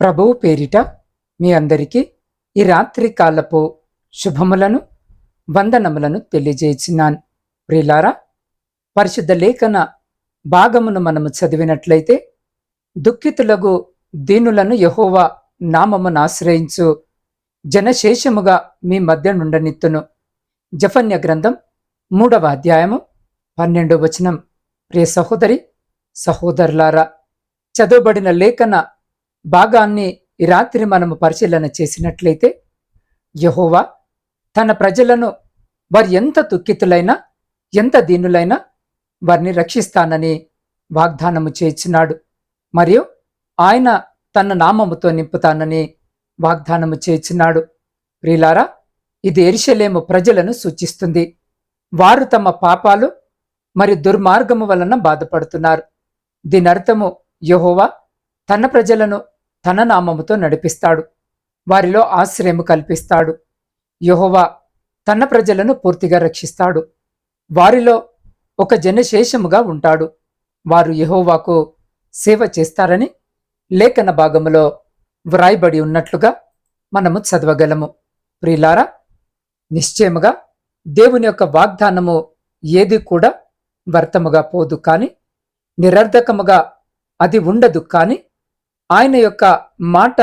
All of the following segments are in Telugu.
ప్రభువు పేరిట మీ అందరికీ ఈ రాత్రి కాలపు శుభములను వందనములను తెలియజేసినాను. ప్రిలారా పరిశుద్ధ లేఖన భాగమును మనము చదివినట్లయితే దుఃఖితులకు దీనులను యహోవా నామమును ఆశ్రయించు. జనశేషముగా మీ మధ్య నుండనిత్తును. జఫన్య గ్రంథం మూడవ అధ్యాయము పన్నెండు వచనం. ప్రియ సహోదరి సహోదరులారా చదువుబడిన లేఖన భాగాన్ని ఈ రాత్రి మనము పరిశీలన చేసినట్లయితే యహోవా తన ప్రజలను వారు ఎంత దుఃఖితులైనా ఎంత దీనులైనా వారిని రక్షిస్తానని వాగ్దానము చేర్చినాడు మరియు ఆయన తన నామముతో నింపుతానని వాగ్దానము చేర్చినాడు ప్రిలారా ఇది ఎరిశలేము ప్రజలను సూచిస్తుంది. వారు తమ పాపాలు మరి దుర్మార్గము వలన బాధపడుతున్నారు. దీని అర్థము యహోవా తన ప్రజలను తన నామముతో నడిపిస్తాడు. వారిలో ఆశ్రయము కల్పిస్తాడు. యహోవా తన ప్రజలను పూర్తిగా రక్షిస్తాడు. వారిలో ఒక జనశేషముగా ఉంటాడు. వారు యహోవాకు సేవ చేస్తారని లేఖన భాగములో వ్రాయబడి ఉన్నట్లుగా మనము చదవగలము. ప్రియులారా నిశ్చయముగా దేవుని యొక్క వాగ్దానము ఏది కూడా వ్యర్థముగా పోదు కానీ నిరర్ధకముగా అది ఉండదు కానీ ఆయన యొక్క మాట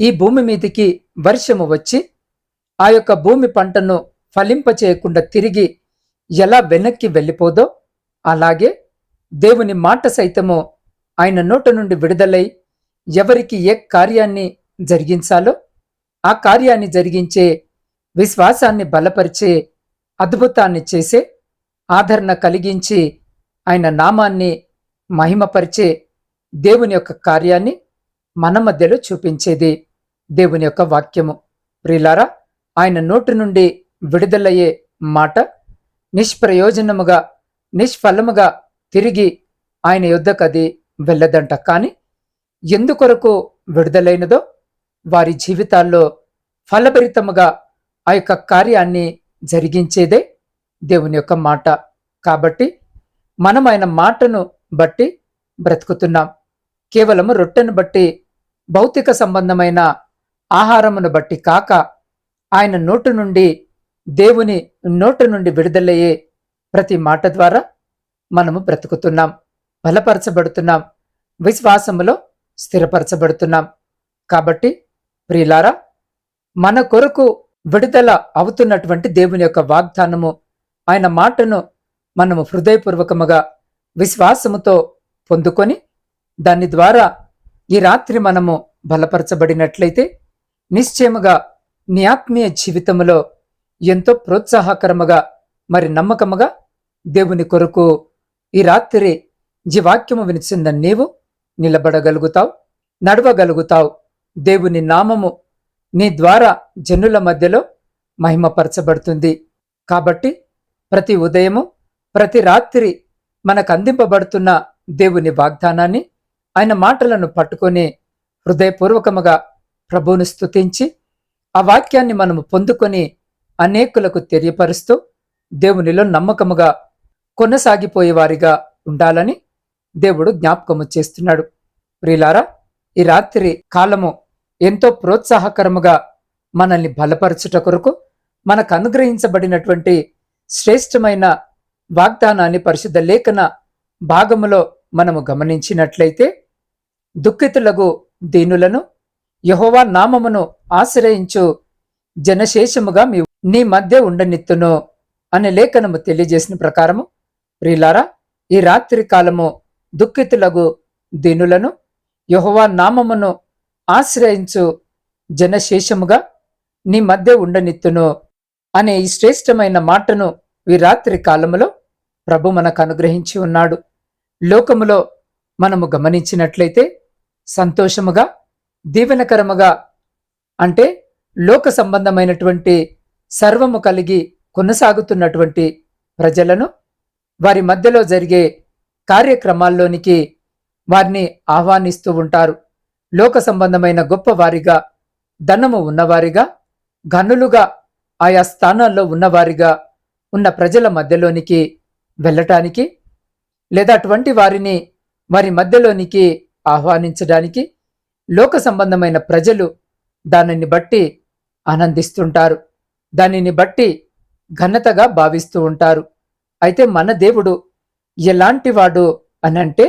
ఈ భూమి మీదికి వర్షము వచ్చి ఆ యొక్క భూమి పంటను ఫలింపచేయకుండా తిరిగి ఎలా వెనక్కి వెళ్ళిపోదో అలాగే దేవుని మాట సైతము ఆయన నోట నుండి విడుదలై ఎవరికి ఏ కార్యాన్ని జరిగించాలో ఆ కార్యాన్ని జరిగించే విశ్వాసాన్ని బలపరిచే అద్భుతాన్ని చేసే ఆదరణ కలిగించి ఆయన నామాన్ని మహిమపరిచే దేవుని యొక్క కార్యాన్ని మన మధ్యలో చూపించేది. దేవుని యొక్క వాక్యము. ప్రిలారా ఆయన నోటి నుండి విడుదలయ్యే మాట నిష్ప్రయోజనముగా నిష్ఫలముగా తిరిగి ఆయన యుద్ధకు అది వెళ్ళదంట. కానీ ఎందుకొరకు విడుదలైనదో వారి జీవితాల్లో ఫలభరితముగా ఆ యొక్క కార్యాన్ని జరిగించేదే దేవుని యొక్క మాట. కాబట్టి మనం ఆయన మాటను బట్టి బ్రతుకుతున్నాం. కేవలము రొట్టెను బట్టి భౌతిక సంబంధమైన ఆహారమును బట్టి కాక ఆయన నోటు నుండి దేవుని నోటు నుండి విడుదలయ్యే ప్రతి మాట ద్వారా మనము బ్రతుకుతున్నాం బలపరచబడుతున్నాం విశ్వాసములో స్థిరపరచబడుతున్నాం. కాబట్టి ప్రియులారా మన కొరకు విడుదల అవుతున్నటువంటి దేవుని యొక్క వాగ్దానము ఆయన మాటను మనము హృదయపూర్వకముగా విశ్వాసముతో పొందుకొని దాని ద్వారా ఈ రాత్రి మనము బలపరచబడినట్లయితే నిశ్చయముగా నీ ఆత్మీయ జీవితములో ఎంతో ప్రోత్సాహకరముగా మరి నమ్మకముగా దేవుని కొరకు ఈ రాత్రి జీవాక్యము వినిచిన నీవు నిలబడగలుగుతావు నడవగలుగుతావు. దేవుని నామము నీ ద్వారా జనుల మధ్యలో మహిమపరచబడుతుంది. కాబట్టి ప్రతి ఉదయము ప్రతి రాత్రి మనకు అందింపబడుతున్న దేవుని వాగ్దానాన్ని ఆయన మాటలను పట్టుకొని హృదయపూర్వకముగా ప్రభువును స్తుతించి ఆ వాక్యాన్ని మనము పొందుకొని అనేకులకు తెలియపరుస్తూ దేవునిలో నమ్మకముగా కొనసాగిపోయేవారిగా ఉండాలని దేవుడు జ్ఞాపకము చేస్తున్నాడు. ప్రియులారా ఈ రాత్రి కాలము ఎంతో ప్రోత్సాహకరముగా మనల్ని బలపరచుట కొరకు మనకు అనుగ్రహించబడినటువంటి శ్రేష్టమైన వాగ్దానాన్ని పరిశుద్ధ లేఖన భాగములో మనము గమనించినట్లయితే దుఃఖితులకు దీనులను యహోవా నామమును ఆశ్రయించు జనశేషముగా మీ నీ మధ్య ఉండనిత్తును అనే లేఖనము తెలియజేసిన ప్రకారము ప్రియులారా ఈ రాత్రి కాలము దుఃఖితులకు దీనులను యహోవా నామమును ఆశ్రయించు జనశేషముగా నీ మధ్య ఉండనిత్తును అనే ఈ శ్రేష్టమైన మాటను ఈ రాత్రి కాలములో ప్రభు మనకు అనుగ్రహించి ఉన్నాడు. లోకములో మనము గమనించినట్లయితే సంతోషముగా దీవెనకరముగా అంటే లోక సంబంధమైనటువంటి సర్వము కలిగి కొనసాగుతున్నటువంటి ప్రజలను వారి మధ్యలో జరిగే కార్యక్రమాల్లోనికి వారిని ఆహ్వానిస్తూ ఉంటారు. లోక సంబంధమైన గొప్ప వారిగా ధనము ఉన్నవారిగా గనులుగా ఆయా స్థానాల్లో ఉన్నవారిగా ఉన్న ప్రజల మధ్యలోనికి వెళ్ళటానికి లేదా అటువంటి వారిని వారి మధ్యలోనికి ఆహ్వానించడానికి లోక సంబంధమైన ప్రజలు దానిని బట్టి ఆనందిస్తుంటారు. దానిని బట్టి ఘనతగా భావిస్తూ ఉంటారు. అయితే మన దేవుడు ఎలాంటివాడు అనంటే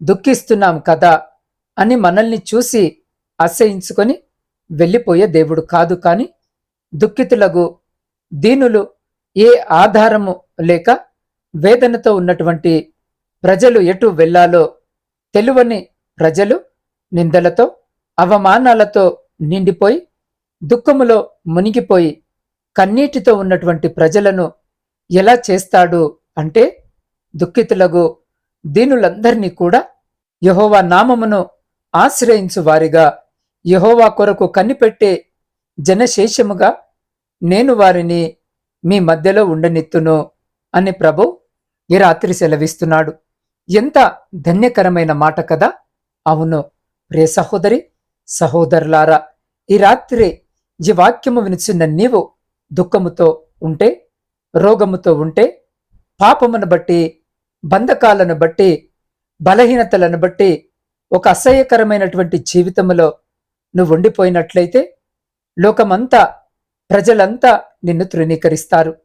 దుఃఖిస్తున్నాం కదా అని మనల్ని చూసి అసహించుకొని వెళ్ళిపోయే దేవుడు కాదు కాని దుఃఖితులకు దీనులు ఏ ఆధారము లేక వేదనతో ఉన్నటువంటి ప్రజలు ఎటు వెళ్ళాలో తెలువని ప్రజలు నిందలతో అవమానాలతో నిండిపోయి దుఃఖములో మునిగిపోయి కన్నీటితో ఉన్నటువంటి ప్రజలను ఎలా చేస్తాడు అంటే దుఃఖితులకు దీనులందరినీ కూడా యహోవా నామమును ఆశ్రయించు వారిగా యహోవా కొరకు కనిపెట్టే జనశేషముగా నేను వారిని మీ మధ్యలో ఉండనిత్తును అని ప్రభు ఈ రాత్రి సెలవిస్తున్నాడు. ఎంత ధన్యకరమైన మాట కదా! అవును. ప్రే సహోదరి సహోదరులారా ఈ రాత్రి ఈ వాక్యము వినిచిన్న నీవు దుఃఖముతో ఉంటే రోగముతో ఉంటే పాపమును బట్టి బంధకాలను బట్టి బలహీనతలను బట్టి ఒక అసహ్యకరమైనటువంటి జీవితంలో నువ్వు ఉండిపోయినట్లయితే లోకమంతా ప్రజలంతా నిన్ను తృణీకరిస్తారు.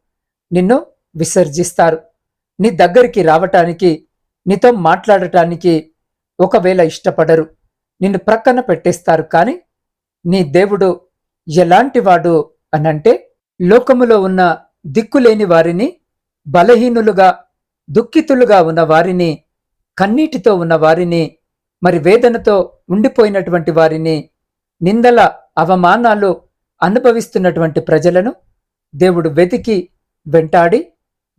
నిన్ను విసర్జిస్తారు. నీ దగ్గరికి రావటానికి నీతో మాట్లాడటానికి ఒకవేళ ఇష్టపడరు. నిన్ను ప్రక్కన పెట్టేస్తారు కానీ నీ దేవుడు ఎలాంటివాడు అనంటే లోకములో ఉన్న దిక్కులేని వారిని బలహీనులుగా దుఃఖితులుగా ఉన్న వారిని కన్నీటితో ఉన్న వారిని మరి వేదనతో ఉండిపోయినటువంటి వారిని నిందల అవమానాలు అనుభవిస్తున్నటువంటి ప్రజలను దేవుడు వెతికి వెంటాడి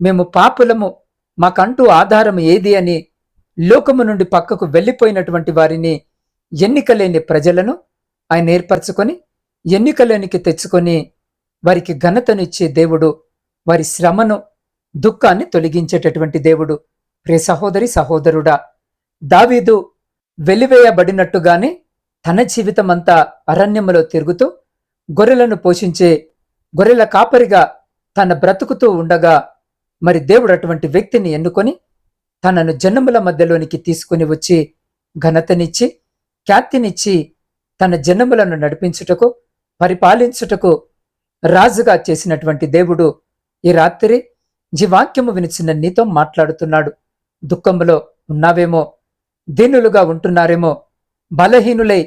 మేము పాపులము మాకంటూ ఆధారం ఏది అని లోకము నుండి పక్కకు వెళ్ళిపోయినటువంటి వారిని ఎన్నికలేని ప్రజలను ఆయన ఏర్పరచుకొని ఎన్నికలేనికి తెచ్చుకొని వారికి ఘనతనిచ్చే దేవుడు వారి శ్రమను దుఃఖాన్ని తొలగించేటటువంటి దేవుడు. ప్రే సహోదరి సహోదరుడా దావీదు వెలివేయబడినట్టుగానే తన జీవితమంతా అరణ్యములో తిరుగుతూ గొర్రెలను పోషించే గొర్రెల కాపరిగా తన బ్రతుకుతూ ఉండగా మరి దేవుడు అటువంటి వ్యక్తిని ఎన్నుకొని తనను జనముల మధ్యలోనికి తీసుకుని వచ్చి ఘనతనిచ్చి ఖ్యాతినిచ్చి తన జనములను నడిపించుటకు పరిపాలించుటకు రాజుగా చేసినటువంటి దేవుడు ఈ రాత్రి జీవాక్యము వినిచిన నీతో మాట్లాడుతున్నాడు. దుఃఖములో ఉన్నావేమో దీనులుగా ఉంటున్నారేమో బలహీనులై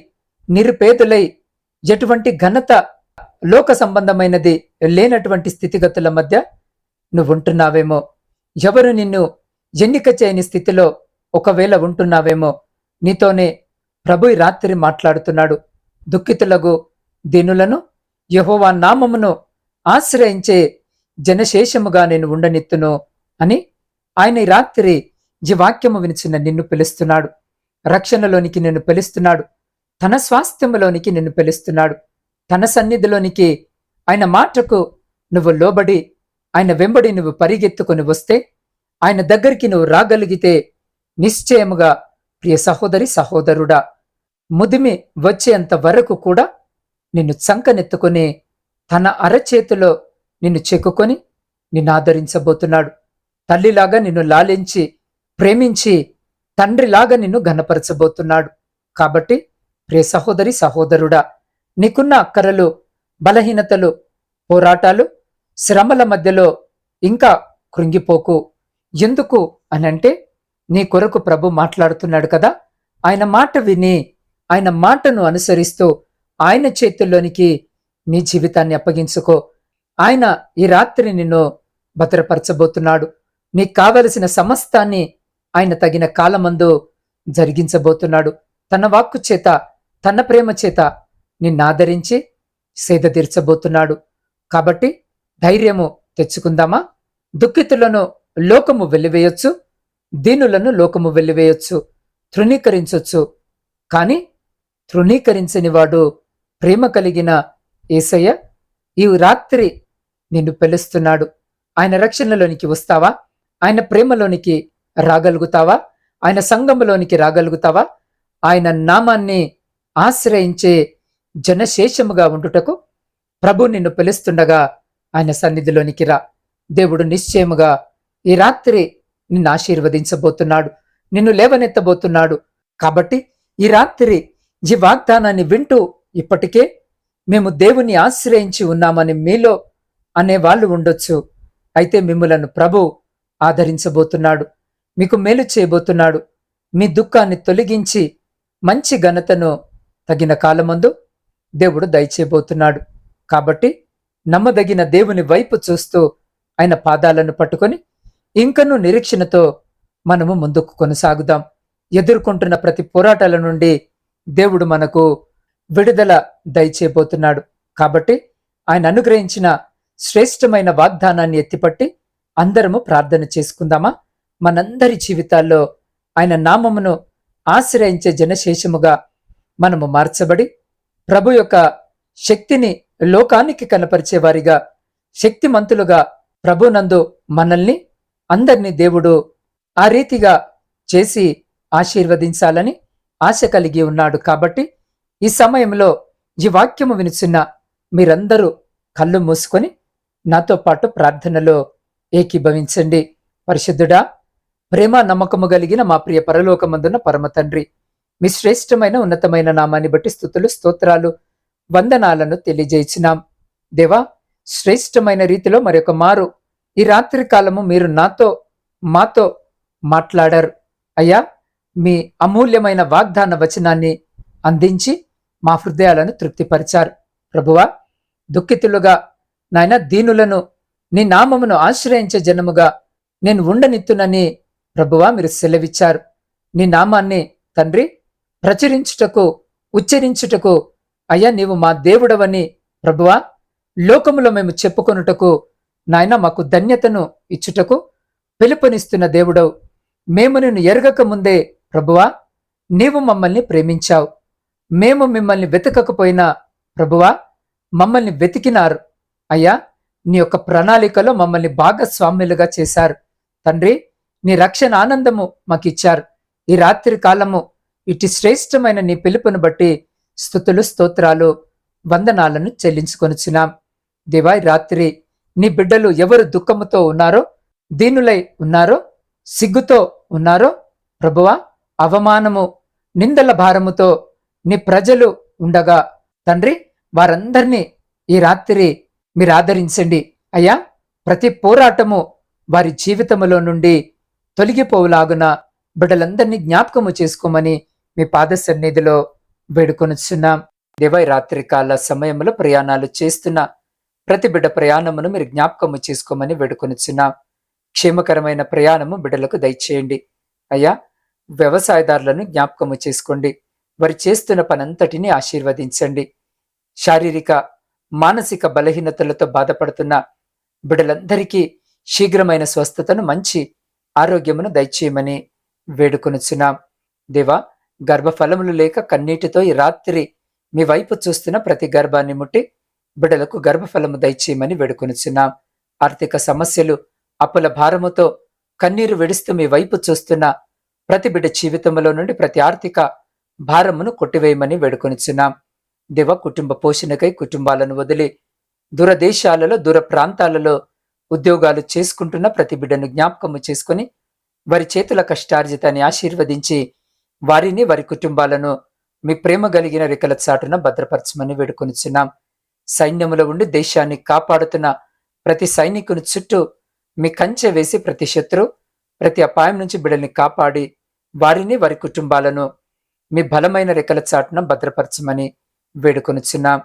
నిరుపేదలై ఎటువంటి ఘనత లోక సంబంధమైనది లేనటువంటి స్థితిగతుల మధ్య నువ్వు ఉంటున్నావేమో ఎవరు నిన్ను ఎన్నిక చేయని స్థితిలో ఒకవేళ ఉంటున్నావేమో నీతోనే ప్రభు రాత్రి మాట్లాడుతున్నాడు. దుఃఖితులకు దీనులను యహోవా నామమును ఆశ్రయించే జనశేషముగా నేను ఉండనిత్తును అని ఆయన ఈ రాత్రి ఈ వాక్యము వినిచిన నిన్ను పిలుస్తున్నాడు. రక్షణలోనికి నిన్ను పిలుస్తున్నాడు. తన స్వాస్థ్యములోనికి నిన్ను పిలుస్తున్నాడు. తన సన్నిధిలోనికి ఆయన మాటకు నువ్వు లోబడి ఆయన వెంబడి నువ్వు పరిగెత్తుకొని వస్తే ఆయన దగ్గరికి నువ్వు రాగలిగితే నిశ్చయముగా ప్రియ సహోదరి సహోదరుడా ముదిమి వచ్చేంత వరకు కూడా నిన్ను చంకనెత్తుకొని తన అరచేతిలో నిన్ను చెక్కుకొని నిన్ను ఆదరించబోతున్నాడు. తల్లిలాగా నిన్ను లాలించి ప్రేమించి తండ్రిలాగా నిన్ను ఘనపరచబోతున్నాడు. కాబట్టి ప్రియ సహోదరి సహోదరుడా నీకున్న అక్కరలు బలహీనతలు పోరాటాలు శ్రమల మధ్యలో ఇంకా కృంగిపోకు. ఎందుకు అనంటే నీ కొరకు ప్రభు మాట్లాడుతున్నాడు కదా. ఆయన మాట విని ఆయన మాటను అనుసరిస్తూ ఆయన చేతుల్లోనికి నీ జీవితాన్ని అప్పగించుకో. ఆయన ఈ రాత్రి నిన్ను భద్రపరచబోతున్నాడు. నీకు కావలసిన సమస్తాన్ని ఆయన తగిన కాలమందు జరిగించబోతున్నాడు. తన వాక్కు చేత తన ప్రేమ చేత నిన్నాదరించి సేద తీర్చబోతున్నాడు. కాబట్టి ధైర్యము తెచ్చుకుందామా? దుఃఖితులను లోకము వెల్లివేయొచ్చు దీనులను లోకము వెల్లివేయొచ్చు తృణీకరించొచ్చు. కానీ తృణీకరించని వాడు ప్రేమ కలిగిన ఏసయ్య ఈ రాత్రి నిన్ను పిలుస్తున్నాడు. ఆయన రక్షణలోనికి వస్తావా? ఆయన ప్రేమలోనికి రాగలుగుతావా? ఆయన సంఘములోనికి రాగలుగుతావా? ఆయన నామాన్ని ఆశ్రయించే జనశేషముగా ఉండుటకు ప్రభు నిన్ను పిలుస్తుండగా ఆయన సన్నిధిలోనికి రా. దేవుడు నిశ్చయముగా ఈ రాత్రి నిన్ను ఆశీర్వదించబోతున్నాడు నిన్ను లేవనెత్తబోతున్నాడు. కాబట్టి ఈ రాత్రి ఈ వాగ్దానాన్ని వింటూ ఇప్పటికే మేము దేవుని ఆశ్రయించి ఉన్నామని మీలో అనే వాళ్ళు ఉండొచ్చు. అయితే మిమ్మలను ప్రభు ఆదరించబోతున్నాడు మీకు మేలు చేయబోతున్నాడు. మీ దుఃఖాన్ని తొలగించి మంచి ఘనతను తగిన కాలమందు దేవుడు దయచేయబోతున్నాడు. కాబట్టి నమ్మదగిన దేవుని వైపు చూస్తూ ఆయన పాదాలను పట్టుకొని ఇంకనూ నిరీక్షణతో మనము ముందుకు కొనసాగుదాం. ఎదుర్కొంటున్న ప్రతి పోరాటాల నుండి దేవుడు మనకు విడుదల దయచేయబోతున్నాడు. కాబట్టి ఆయన అనుగ్రహించిన శ్రేష్టమైన వాగ్దానాన్ని ఎత్తిపట్టి అందరము ప్రార్థన చేసుకుందామా? మనందరి జీవితాల్లో ఆయన నామమును ఆశ్రయించే జనశేషముగా మనము మార్చబడి ప్రభు యొక్క శక్తిని లోకానికి కనపరిచేవారిగా శక్తిమంతులుగా ప్రభునందు మనల్ని అందరినీ దేవుడు ఆ రీతిగా చేసి ఆశీర్వదించాలని ఆశ కలిగి ఉన్నాడు కాబట్టి ఈ సమయంలో ఈ వాక్యము వినుచున్న మీరందరూ కళ్ళు మూసుకొని నాతో పాటు ప్రార్థనలో ఏకీభవించండి. పరిశుద్ధుడా ప్రేమ నమ్మకము కలిగిన మా ప్రియ పరలోకమందున్న పరమ తండ్రి మీ శ్రేష్టమైన ఉన్నతమైన నామాన్ని బట్టి స్థుతులు స్తోత్రాలు వందనాలను తెలియజేయించినాం దేవా శ్రేష్టమైన రీతిలో మరొక మారు ఈ రాత్రి కాలము మీరు నాతో మాతో మాట్లాడారు. అయ్యా మీ అమూల్యమైన వాగ్దాన వచనాన్ని అందించి మా హృదయాలను తృప్తిపరిచారు. ప్రభువా దుఃఖితులుగా నాయన దీనులను నీ నామమును ఆశ్రయించే జనముగా నేను ఉండనిత్తునని ప్రభువా మీరు సెలవిచ్చారు. నీ నామాన్ని తండ్రి ప్రచురించుటకు ఉచ్చరించుటకు అయ్యా నీవు మా దేవుడవని ప్రభువా లోకములో మేము చెప్పుకొనుటకు నాయన మాకు ధన్యతను ఇచ్చుటకు పిలుపునిస్తున్న దేవుడవు. మేము నిన్ను ఎరగక ముందే ప్రభువా నీవు మమ్మల్ని ప్రేమించావు. మేము మిమ్మల్ని వెతకకపోయినా ప్రభువా మమ్మల్ని వెతికినారు. అయ్యా నీ యొక్క ప్రణాళికలో మమ్మల్ని భాగస్వామ్యులుగా చేశారు. తండ్రి నీ రక్షణ ఆనందము మాకిచ్చారు. ఈ రాత్రి కాలము ఇటు శ్రేష్టమైన నీ పిలుపును బట్టి స్థుతులు స్తోత్రాలు వందనాలను చెల్లించుకొనుచున్నాం. దివాయి రాత్రి నీ బిడ్డలు ఎవరు దుఃఖముతో ఉన్నారో దీనులై ఉన్నారో సిగ్గుతో ఉన్నారో ప్రభువా అవమానము నిందల భారముతో నీ ప్రజలు ఉండగా. తండ్రి వారందరినీ ఈ రాత్రి మీరు ఆదరించండి. అయ్యా ప్రతి పోరాటము వారి జీవితములో నుండి తొలగిపోవులాగున బిడ్డలందరినీ జ్ఞాపకము చేసుకోమని మీ పాద సన్నిధిలో వేడుకొనుచున్నాం. దేవై రాత్రి కాల సమయంలో ప్రయాణాలు చేస్తున్న ప్రతి బిడ్డ ప్రయాణమును మీరు జ్ఞాపకము చేసుకోమని వేడుకొనుచున్నాం. క్షేమకరమైన ప్రయాణము బిడ్డలకు దయచేయండి. అయ్యా వ్యవసాయదారులను జ్ఞాపకము చేసుకోండి. వారు చేస్తున్న పనంతటిని ఆశీర్వదించండి. శారీరక మానసిక బలహీనతలతో బాధపడుతున్న బిడ్డలందరికీ శీఘ్రమైన స్వస్థతను మంచి ఆరోగ్యమును దయచేయమని వేడుకొనుచున్నాం. దేవా గర్భఫలములు లేక కన్నీటితో ఈ రాత్రి మీ వైపు చూస్తున్న ప్రతి గర్భాన్ని ముట్టి బిడ్డలకు గర్భఫలము దయచేయమని వేడుకొనుచున్నాం. ఆర్థిక సమస్యలు అప్పుల భారముతో కన్నీరు విడుస్తూ మీ వైపు చూస్తున్న ప్రతి బిడ్డ జీవితంలో నుండి ప్రతి ఆర్థిక భారమును కొట్టివేయమని వేడుకొనిచున్నాం. దివ కుటుంబ పోషణకై కుటుంబాలను వదిలి దూరదేశాలలో దూర ప్రాంతాలలో ఉద్యోగాలు చేసుకుంటున్న ప్రతి బిడ్డను జ్ఞాపకము చేసుకుని వారి చేతుల కష్టార్జితాన్ని ఆశీర్వదించి వారిని వారి కుటుంబాలను మీ ప్రేమ కలిగిన రెక్కల చాటున భద్రపరచమని వేడుకొనిచున్నాం. సైన్యములో ఉండి దేశాన్ని కాపాడుతున్న ప్రతి సైనికుని చుట్టూ మీ కంచె వేసి ప్రతి శత్రు ప్రతి అపాయం నుంచి బిడల్ని కాపాడి వారిని వారి కుటుంబాలను మీ బలమైన రెక్కల చాటున భద్రపరచమని వేడుకొనుచున్నాం.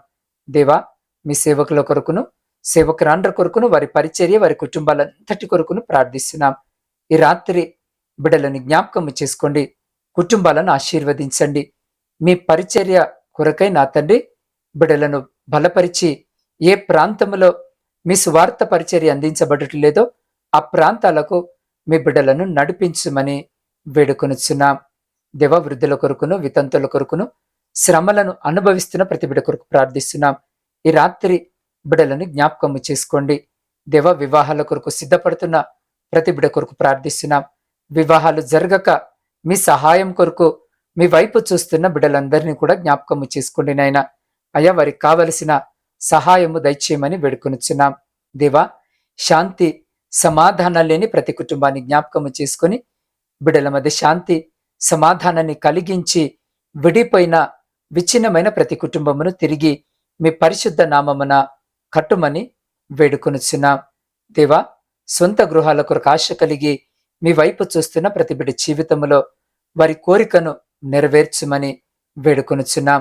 దేవా మీ సేవకుల కొరకును సేవకురాండ్ర కొరకును వారి పరిచర్య వారి కుటుంబాలంతటి కొరకును ప్రార్థిస్తున్నాం. ఈ రాత్రి బిడలను జ్ఞాపకము చేసుకోండి కుటుంబాలను ఆశీర్వదించండి. మీ పరిచర్య కొరకై నా తండ్రి బిడలను బలపరిచి ఏ ప్రాంతంలో మీ సువార్త పరిచర్య అందించబడట్లేదో ఆ ప్రాంతాలకు మీ బిడ్డలను నడిపించమని వేడుకొనుచున్నాం. దేవ వృద్ధుల కొరకును వితంతుల కొరకును శ్రమలను అనుభవిస్తున్న ప్రతి బిడ్డ కొరకు ప్రార్థిస్తున్నాం. ఈ రాత్రి బిడ్డలను జ్ఞాపకము చేసుకోండి. దేవ వివాహాల కొరకు సిద్ధపడుతున్న ప్రతి బిడ్డ కొరకు ప్రార్థిస్తున్నాం. వివాహాలు జరగక మీ సహాయం కొరకు మీ వైపు చూస్తున్న బిడ్డలందరినీ కూడా జ్ఞాపకము చేసుకోండి నాయనా. అయ్యా వారికి కావలసిన సహాయము దయచేయమని వేడుకొనుచున్నాం. దేవా శాంతి సమాధానం లేని ప్రతి కుటుంబాన్ని జ్ఞాపకము చేసుకొని బిడ్డల మధ్య శాంతి సమాధానాన్ని కలిగించి విడిపోయిన విచ్ఛిన్నమైన ప్రతి కుటుంబమును తిరిగి మీ పరిశుద్ధ నామమున కట్టుమని వేడుకొనుచున్నాం. దేవా సొంత గృహాల కొరకు ఆశ కలిగి మీ వైపు చూస్తున్న ప్రతి బిడ్డ జీవితంలో వారి కోరికను నెరవేర్చుమని వేడుకొనుచున్నాం.